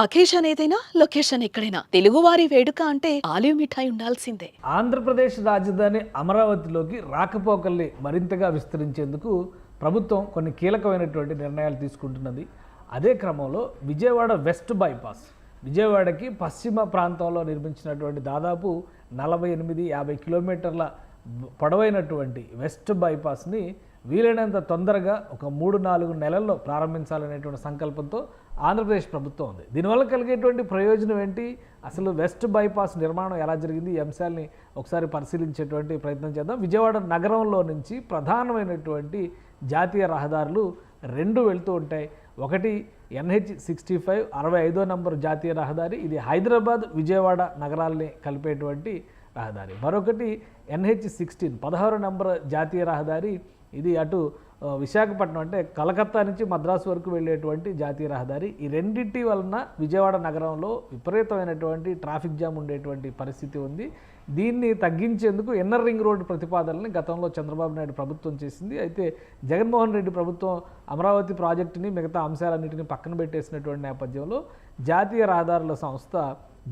Occasion ఏదైనా location ఎక్కడైనా. తెలుగువారి వేడుక అంటే ఆలివ్ మిఠాయి ఉండాల్సిందే. ఆంధ్రప్రదేశ్ రాజధాని అమరావతిలోకి రాకపోకల్ని మరింతగా విస్తరించేందుకు ప్రభుత్వం కొన్ని కీలకమైనటువంటి నిర్ణయాలు తీసుకుంటున్నది. అదే క్రమంలో విజయవాడ వెస్ట్ బైపాస్. విజయవాడకి పశ్చిమ ప్రాంతంలో నిర్మించినటువంటి దాదాపు నలభై ఎనిమిది యాభై కిలోమీటర్ల పొడవైనటువంటి వెస్ట్ బైపాస్ని వీలైనంత తొందరగా ఒక మూడు నాలుగు నెలల్లో ప్రారంభించాలనేటువంటి సంకల్పంతో ఆంధ్రప్రదేశ్ ప్రభుత్వం ఉంది. దీనివల్ల కలిగేటువంటి ప్రయోజనం ఏంటి? అసలు వెస్ట్ బైపాస్ నిర్మాణం ఎలా జరిగింది? ఈ అంశాల్ని ఒకసారి పరిశీలించేటువంటి ప్రయత్నం చేద్దాం. విజయవాడ నగరంలో నుంచి ప్రధానమైనటువంటి జాతీయ రహదారులు రెండు వెళ్తూ ఉంటాయి. ఒకటి ఎన్హెచ్ సిక్స్టీ ఫైవ్ అరవై ఐదో నంబర్ జాతీయ రహదారి. ఇది హైదరాబాద్ విజయవాడ నగరాల్ని కలిపేటువంటి రహదారి. మరొకటి ఎన్హెచ్ సిక్స్టీన్ పదహారు నంబర్ జాతీయ రహదారి. ఇది అటు విశాఖపట్నం అంటే కలకత్తా నుంచి మద్రాసు వరకు వెళ్ళేటువంటి జాతీయ రహదారి. ఈ రెండింటి వలన విజయవాడ నగరంలో విపరీతమైనటువంటి ట్రాఫిక్ జామ్ ఉండేటువంటి పరిస్థితి ఉంది. దీన్ని తగ్గించేందుకు ఎన్నర్ రింగ్ రోడ్డు ప్రతిపాదనని గతంలో చంద్రబాబు నాయుడు ప్రభుత్వం చేసింది. అయితే జగన్మోహన్ రెడ్డి ప్రభుత్వం అమరావతి ప్రాజెక్టుని మిగతా అంశాలన్నింటినీ పక్కన పెట్టేసినటువంటి నేపథ్యంలో జాతీయ రహదారుల సంస్థ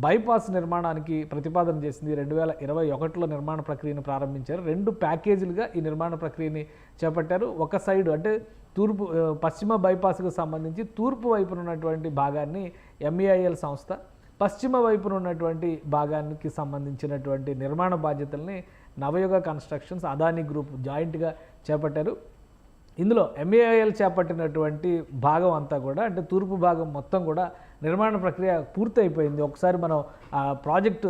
బైపాస్ నిర్మాణానికి ప్రతిపాదన చేసింది రెండు వేల ఇరవై ఒకటిలో నిర్మాణ ప్రక్రియను ప్రారంభించారు. రెండు ప్యాకేజీలుగా ఈ నిర్మాణ ప్రక్రియని చేపట్టారు. ఒక సైడ్ అంటే తూర్పు పశ్చిమ బైపాస్కు సంబంధించి తూర్పు వైపున ఉన్నటువంటి భాగాన్ని ఎంఈఐఎల్ సంస్థ పశ్చిమ వైపున ఉన్నటువంటి భాగానికి సంబంధించినటువంటి నిర్మాణ బాధ్యతల్ని నవయుగ కన్స్ట్రక్షన్స్ అదానీ గ్రూప్ జాయింట్గా చేపట్టారు. ఇందులో ఎంఏఐఎల్ చేపట్టినటువంటి భాగం అంతా కూడా అంటే తూర్పు భాగం మొత్తం కూడా నిర్మాణ ప్రక్రియ పూర్తి అయిపోయింది ఒకసారి మనం ఆ ప్రాజెక్ట్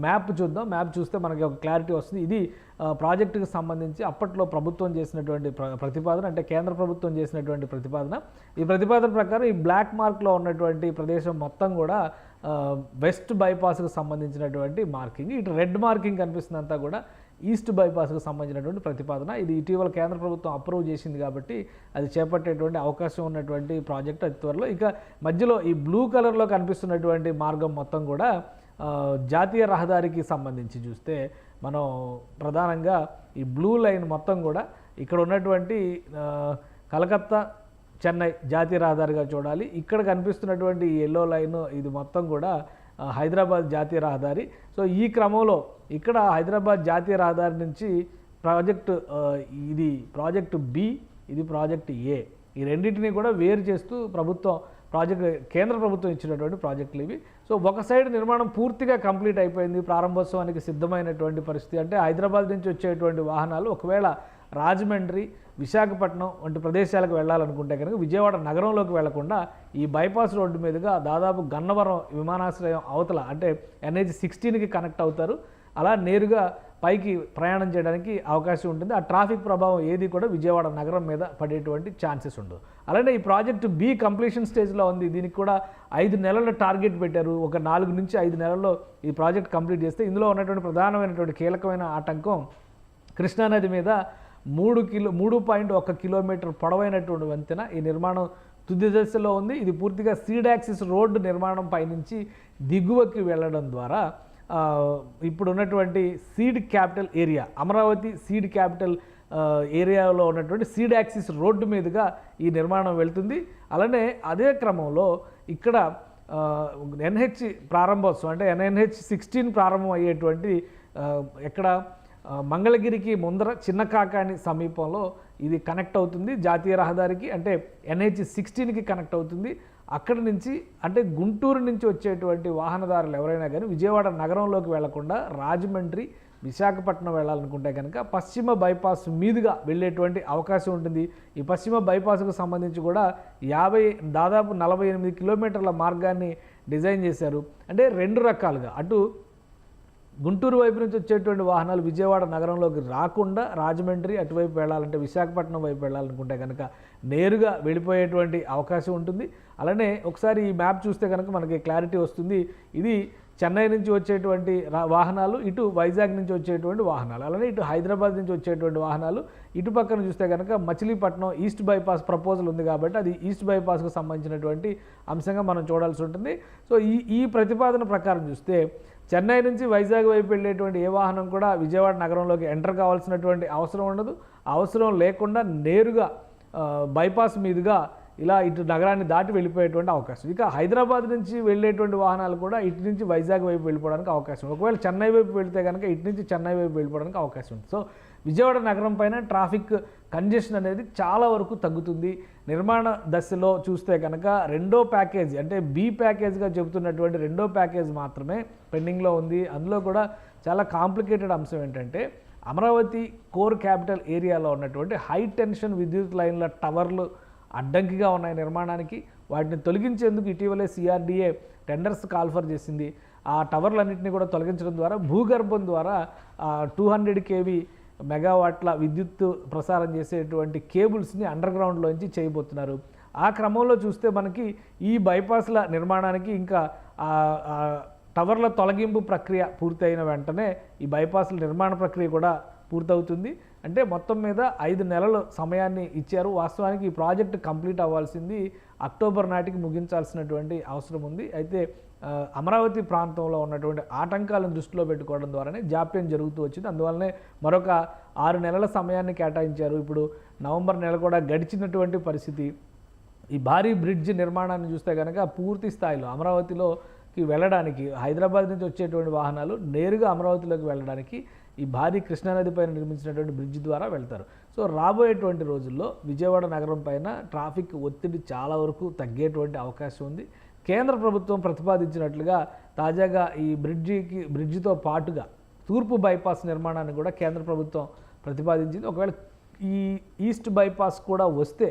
మ్యాప్ చూద్దాం. మ్యాప్ చూస్తే మనకి ఒక క్లారిటీ వస్తుంది. ఇది ప్రాజెక్టుకు సంబంధించి అప్పట్లో ప్రభుత్వం చేసినటువంటి ప్ర- ప్రతిపాదన అంటే కేంద్ర ప్రభుత్వం చేసినటువంటి ప్రతిపాదన. ఈ ప్రతిపాదన ప్రకారం ఈ బ్లాక్ మార్క్లో ఉన్నటువంటి ప్రదేశం మొత్తం కూడా వెస్ట్ బైపాస్కు సంబంధించినటువంటి మార్కింగ్. ఇటు రెడ్ మార్కింగ్ కనిపిస్తుందంతా కూడా ఈస్ట్ బైపాస్కు సంబంధించినటువంటి ప్రతిపాదన. ఇది ఇటీవల కేంద్ర ప్రభుత్వం అప్రూవ్ చేసింది కాబట్టి అది చేపట్టేటువంటి అవకాశం ఉన్నటువంటి ప్రాజెక్ట్ అతి త్వరలో. ఇక మధ్యలో ఈ బ్లూ కలర్లో కనిపిస్తున్నటువంటి మార్గం మొత్తం కూడా జాతీయ రహదారికి సంబంధించి చూస్తే మనం ప్రధానంగా ఈ బ్లూ లైన్ మొత్తం కూడా ఇక్కడ ఉన్నటువంటి కలకత్తా చెన్నై జాతీయ రహదారిగా చూడాలి. ఇక్కడ కనిపిస్తున్నటువంటి ఈ ఎల్లో లైన్ ఇది మొత్తం కూడా హైదరాబాద్ జాతీయ రహదారి. సో ఈ క్రమంలో ఇక్కడ హైదరాబాద్ జాతీయ రహదారి నుంచి ప్రాజెక్టు ఇది ప్రాజెక్టు బి ఇది ప్రాజెక్టు ఏ ఈ రెండింటిని కూడా వేరు చేస్తూ ప్రభుత్వం ప్రాజెక్ట్ కేంద్ర ప్రభుత్వం ఇచ్చినటువంటి ప్రాజెక్టులు ఇవి. సో ఒక సైడ్ నిర్మాణం పూర్తిగా కంప్లీట్ అయిపోయింది ప్రారంభోత్సవానికి సిద్ధమైనటువంటి పరిస్థితి. అంటే హైదరాబాద్ నుంచి వచ్చేటువంటి వాహనాలు ఒకవేళ రాజమండ్రి విశాఖపట్నం వంటి ప్రదేశాలకు వెళ్ళాలనుకుంటే కనుక విజయవాడ నగరంలోకి వెళ్ళకుండా ఈ బైపాస్ రోడ్డు మీదుగా దాదాపు గన్నవరం విమానాశ్రయం అవతల అంటే ఎన్హెచ్ సిక్స్టీన్కి కనెక్ట్ అవుతారు. అలా నేరుగా పైకి ప్రయాణం చేయడానికి అవకాశం ఉంటుంది. ఆ ట్రాఫిక్ ప్రభావం ఏది కూడా విజయవాడ నగరం మీద పడేటువంటి ఛాన్సెస్ ఉండవు. అలానే ఈ ప్రాజెక్టు బి కంప్లీషన్ స్టేజ్లో ఉంది. దీనికి కూడా ఐదు నెలల టార్గెట్ పెట్టారు. ఒక నాలుగు నుంచి ఐదు నెలల్లో ఈ ప్రాజెక్ట్ కంప్లీట్ చేస్తే ఇందులో ఉన్నటువంటి ప్రధానమైనటువంటి కీలకమైన ఆటంకం కృష్ణానది మీద మూడు కిలో మూడు పాయింట్ ఒక కిలోమీటర్ పొడవైనటువంటి వంతెన ఈ నిర్మాణం తుది దశలో ఉంది. ఇది పూర్తిగా సీడ్ యాక్సిస్ రోడ్డు నిర్మాణం పైనుంచి దిగువకి వెళ్ళడం ద్వారా ఇప్పుడున్నటువంటి ఇప్పుడు ఉన్నటువంటి seed capital area Amaravati seed capital ఏరియాలో ఉన్నటువంటి సీడ్ యాక్సిస్ రోడ్డు మీదుగా ఈ నిర్మాణం వెళ్తుంది. అలానే అదే క్రమంలో ఇక్కడ ఎన్హెచ్ ప్రారంభోత్సవం అంటే ఎన్ఎన్హెచ్ సిక్స్టీన్ ప్రారంభం అయ్యేటువంటి ఎక్కడ మంగళగిరికి ముందర చిన్న కాకాని సమీపంలో ఇది కనెక్ట్ అవుతుంది. జాతీయ రహదారికి అంటే ఎన్హెచ్ సిక్స్టీన్కి కనెక్ట్ అవుతుంది. అక్కడి నుంచి అంటే గుంటూరు నుంచి వచ్చేటువంటి వాహనదారులు ఎవరైనా కానీ విజయవాడ నగరంలోకి వెళ్ళకుండా రాజమండ్రి విశాఖపట్నం వెళ్ళాలనుకుంటే కనుక పశ్చిమ బైపాస్ మీదుగా వెళ్ళేటువంటి అవకాశం ఉంటుంది. ఈ పశ్చిమ బైపాస్కు సంబంధించి కూడా యాభై దాదాపు నలభై ఎనిమిది కిలోమీటర్ల మార్గాన్ని డిజైన్ చేశారు. అంటే రెండు రకాలుగా. అటు గుంటూరు వైపు నుంచి వచ్చేటువంటి వాహనాలు విజయవాడ నగరంలోకి రాకుండా రాజమండ్రి అటువైపు వెళ్ళాలంటే విశాఖపట్నం వైపు వెళ్ళాలనుకుంటే కనుక నేరుగా వెళ్ళిపోయేటువంటి అవకాశం ఉంటుంది. అలానే ఒకసారి ఈ మ్యాప్ చూస్తే కనుక మనకి క్లారిటీ వస్తుంది. ఇది చెన్నై నుంచి వచ్చేటువంటి రా- వాహనాలు ఇటు వైజాగ్ నుంచి వచ్చేటువంటి వాహనాలు అలానే ఇటు హైదరాబాద్ నుంచి వచ్చేటువంటి వాహనాలు ఇటు పక్కన చూస్తే కనుక మచిలీపట్నం ఈస్ట్ బైపాస్ ప్రపోజల్ ఉంది కాబట్టి అది ఈస్ట్ బైపాస్కు సంబంధించినటువంటి అంశంగా మనం చూడాల్సి ఉంటుంది. సో ఈ ఈ ప్రతిపాదన ప్రకారం చూస్తే చెన్నై నుంచి వైజాగ్ వైపు వెళ్ళేటువంటి ఏ వాహనం కూడా విజయవాడ నగరంలోకి ఎంటర్ కావాల్సినటువంటి అవసరం ఉండదు. అవసరం లేకుండా నేరుగా బైపాస్ మీదుగా ఇలా ఇటు నగరాన్ని దాటి వెళ్ళిపోయేటువంటి అవకాశం. ఇక హైదరాబాద్ నుంచి వెళ్ళేటువంటి వాహనాలు కూడా ఇటు నుంచి వైజాగ్ వైపు వెళ్ళిపోవడానికి అవకాశం. ఒకవేళ చెన్నై వైపు వెళితే కనుక ఇటు నుంచి చెన్నై వైపు వెళ్ళిపోవడానికి అవకాశం ఉంది. సో విజయవాడ నగరం పైన ట్రాఫిక్ కంజెషన్ అనేది చాలా వరకు తగ్గుతుంది. నిర్మాణ దశలో చూస్తే కనుక రెండో ప్యాకేజ్ అంటే బి ప్యాకేజ్గా చెబుతున్నటువంటి రెండో ప్యాకేజ్ మాత్రమే పెండింగ్లో ఉంది. అందులో కూడా చాలా కాంప్లికేటెడ్ అంశం ఏంటంటే అమరావతి కోర్ క్యాపిటల్ ఏరియాలో ఉన్నటువంటి హై టెన్షన్ విద్యుత్ లైన్ల టవర్లు అడ్డంకిగా ఉన్నాయి నిర్మాణానికి. వాటిని తొలగించేందుకు ఇటీవలే సిఆర్డీఏ టెండర్స్ కాల్ఫర్ చేసింది. ఆ టవర్లన్నింటినీ కూడా తొలగించడం ద్వారా భూగర్భం ద్వారా టూ హండ్రెడ్ కేవీ మెగావాట్ల విద్యుత్ ప్రసారం చేసేటువంటి కేబుల్స్ని అండర్ గ్రౌండ్లోంచి చేయబోతున్నారు. ఆ క్రమంలో చూస్తే మనకి ఈ బైపాస్ల నిర్మాణానికి ఇంకా టవర్ల తొలగింపు ప్రక్రియ పూర్తయిన వెంటనే ఈ బైపాస్ల నిర్మాణ ప్రక్రియ కూడా పూర్తవుతుంది. అంటే మొత్తం మీద ఐదు నెలలు సమయాన్ని ఇచ్చారు. వాస్తవానికి ఈ ప్రాజెక్ట్ కంప్లీట్ అవ్వాల్సింది అక్టోబర్ నాటికి ముగించాల్సినటువంటి అవసరం ఉంది. అయితే అమరావతి ప్రాంతంలో ఉన్నటువంటి ఆటంకాలను దృష్టిలో పెట్టుకోవడం ద్వారానే జాప్యం జరుగుతూ వచ్చింది. అందువల్లనే మరొక ఆరు నెలల సమయాన్ని కేటాయించారు. ఇప్పుడు నవంబర్ నెల కూడా గడిచినటువంటి పరిస్థితి. ఈ భారీ బ్రిడ్జ్ నిర్మాణాన్ని చూస్తే కనుక పూర్తి స్థాయిలో అమరావతిలో వెళ్ళడానికి హైదరాబాద్ నుంచి వచ్చేటువంటి వాహనాలు నేరుగా అమరావతిలోకి వెళ్ళడానికి ఈ భారీ కృష్ణానది పైన నిర్మించినటువంటి బ్రిడ్జ్ ద్వారా వెళ్తారు. సో రాబోయేటువంటి రోజుల్లో విజయవాడ నగరం పైన ట్రాఫిక్ ఒత్తిడి చాలా వరకు తగ్గేటువంటి అవకాశం ఉంది. కేంద్ర ప్రభుత్వం ప్రతిపాదించినట్లుగా తాజాగా ఈ బ్రిడ్జికి బ్రిడ్జితో పాటుగా తూర్పు బైపాస్ నిర్మాణాన్ని కూడా కేంద్ర ప్రభుత్వం ప్రతిపాదించింది. ఒకవేళ ఈ ఈస్ట్ బైపాస్ కూడా వస్తే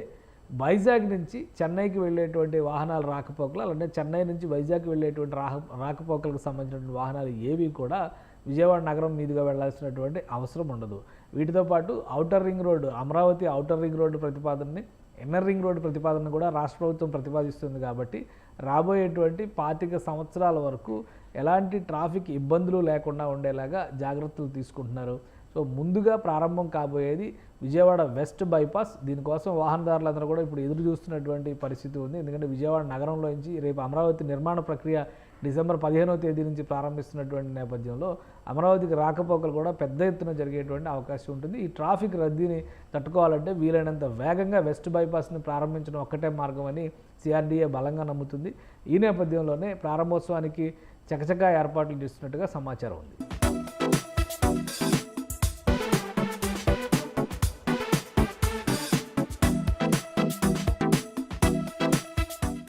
వైజాగ్ నుంచి చెన్నైకి వెళ్ళేటువంటి వాహనాలు రాకపోకలు అలానే చెన్నై నుంచి వైజాగ్ వెళ్ళేటువంటి రాహ రాకపోకలకు సంబంధించినటువంటి వాహనాలు ఏవి కూడా విజయవాడ నగరం మీదుగా వెళ్ళాల్సినటువంటి అవసరం ఉండదు. వీటితో పాటు outer ring road Amaravati outer ring road ప్రతిపాదనని inner ring road ప్రతిపాదన కూడా రాష్ట్ర ప్రభుత్వం ప్రతిపాదిస్తుంది కాబట్టి రాబోయేటువంటి పాతిక సంవత్సరాల వరకు ఎలాంటి ట్రాఫిక్ ఇబ్బందులు లేకుండా ఉండేలాగా జాగ్రత్తలు తీసుకుంటున్నారు. సో ముందుగా ప్రారంభం కాబోయేది విజయవాడ వెస్ట్ బైపాస్. దీనికోసం వాహనదారులందరూ కూడా ఇప్పుడు ఎదురు చూస్తున్నటువంటి పరిస్థితి ఉంది. ఎందుకంటే విజయవాడ నగరంలో నుంచి రేపు అమరావతి నిర్మాణ ప్రక్రియ డిసెంబర్ పదిహేనవ తేదీ నుంచి ప్రారంభిస్తున్నటువంటి నేపథ్యంలో అమరావతికి రాకపోకలు కూడా పెద్ద ఎత్తున జరిగేటువంటి అవకాశం ఉంటుంది. ఈ ట్రాఫిక్ రద్దీని తట్టుకోవాలంటే వీలైనంత వేగంగా వెస్ట్ బైపాస్ని ప్రారంభించడం ఒక్కటే మార్గం అని సిఆర్డీఏ బలంగా నమ్ముతుంది. ఈ నేపథ్యంలోనే ప్రారంభోత్సవానికి చకచకా ఏర్పాట్లు చేస్తున్నట్టుగా సమాచారం ఉంది.